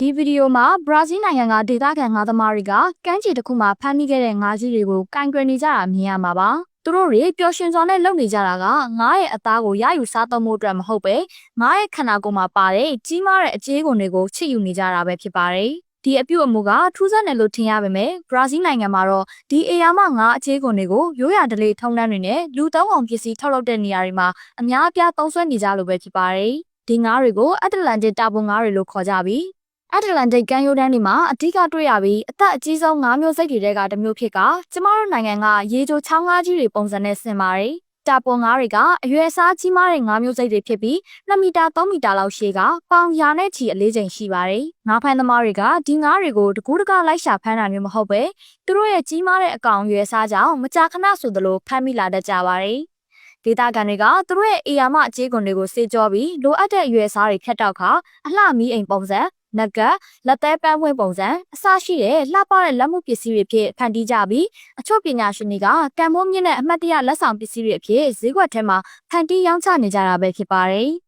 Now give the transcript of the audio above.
ဒီဗီဒီယိုမှာဘရာဇီးနိုင်ငံကဒေသခံငါးသမားတွေကကမ်းခြေတစ်ခုမှာဖမ်းမိခဲ့တဲ့ငါးကြီးတွေကိုကင်ဂရနေကြတာမြင်ရမှာပါသူတို့တွေပျော်ရွှင်စွာနဲ့လုပ်နေကြတာကငါးရဲ့အသားကိုရယူစားသုံးဖို့အတွက်မဟုတ်ပဲငါးရဲ့ခန္ဓာကိုယ်မှာပါတဲ့ကြီးမားတဲ့အကြေးကုန်တွေကိုချစ်ယူနေကြတာပဲဖြစ်ပါတယ်ဒီအပြုတ်အမူကထူးဆန်းတယ်လို့ထင်ရပါမယ်ဘရာဇီးနိုင်ငံမှာတော့ဒီအေယာမငါးအခြေကုန်တွေကိုရိုးရာဓလေ့ထုံးတမ်းတွေနဲ့လူသုံးအောင်ပစ္စည်းထုတ်လုပ်တဲ့နေရာတွေမှာအများအပြားသုံးစွဲနေကြလို့ပဲဖြစ်ပါတယ်ဒီငါးတွေကိုအတ္တလန်တစ်တာပွန်ငါးတွေလို့ခေါ်ကြပြီး အတ္တလန်တိတ်ကမ်းရိုးတန်းတွေမှာအဓိကတွေ့ရပြီးအသက်အကြီးဆုံးငါးမျိုးစိတ်တွေတဲကတစ်မျိုးဖြစ်ကကျမတို့နိုင်ငံကရေချိုချောင်းငါးကြီးတွေပုံစံနဲ့ဆင်ပါတယ်တာပွန်ငါးတွေကအရွယ်အစားကြီးမားတဲ့ငါးမျိုးစိတ်တွေဖြစ်ပြီး2မီတာ3မီတာလောက်ရှည်ကပေါင်ရာနဲ့ချီအလေးချိန်ရှိပါတယ်။ငါးဖမ်းသမားတွေကဒီငါးတွေကိုတကူးတကလိုက်ရှာဖမ်းတာမျိုးမဟုတ်ပဲသူတို့ရဲ့ကြီးမားတဲ့အကောင်အရွယ်အစားကြောင့်မကြာခဏဆိုသလိုဖမ်းမိလာတတ်ကြပါတယ်။ဒေတာကန်တွေကသူတို့ရဲ့အေယာမအခြေကွန်တွေကိုစေကြောပြီးလိုအပ်တဲ့အရွယ်အစားတွေဖြတ်တောက်ခါအလှမီးအိမ်ပုံစံ နဂတ်လက်သေးပန်းပွင့်ပုံစံအစရှိတဲ့လှပတဲ့လက်မှုပစ္စည်းတွေဖြစ်ဖန်တီးကြပြီးအချို့ပညာရှင်တွေကကံမိုးမြင့်တဲ့အမှတ်တရလက်ဆောင်ပစ္စည်းတွေအဖြစ်ဈေးကွက်ထဲမှာဖန်တီးရောင်းချနေကြတာပဲဖြစ်ပါတယ်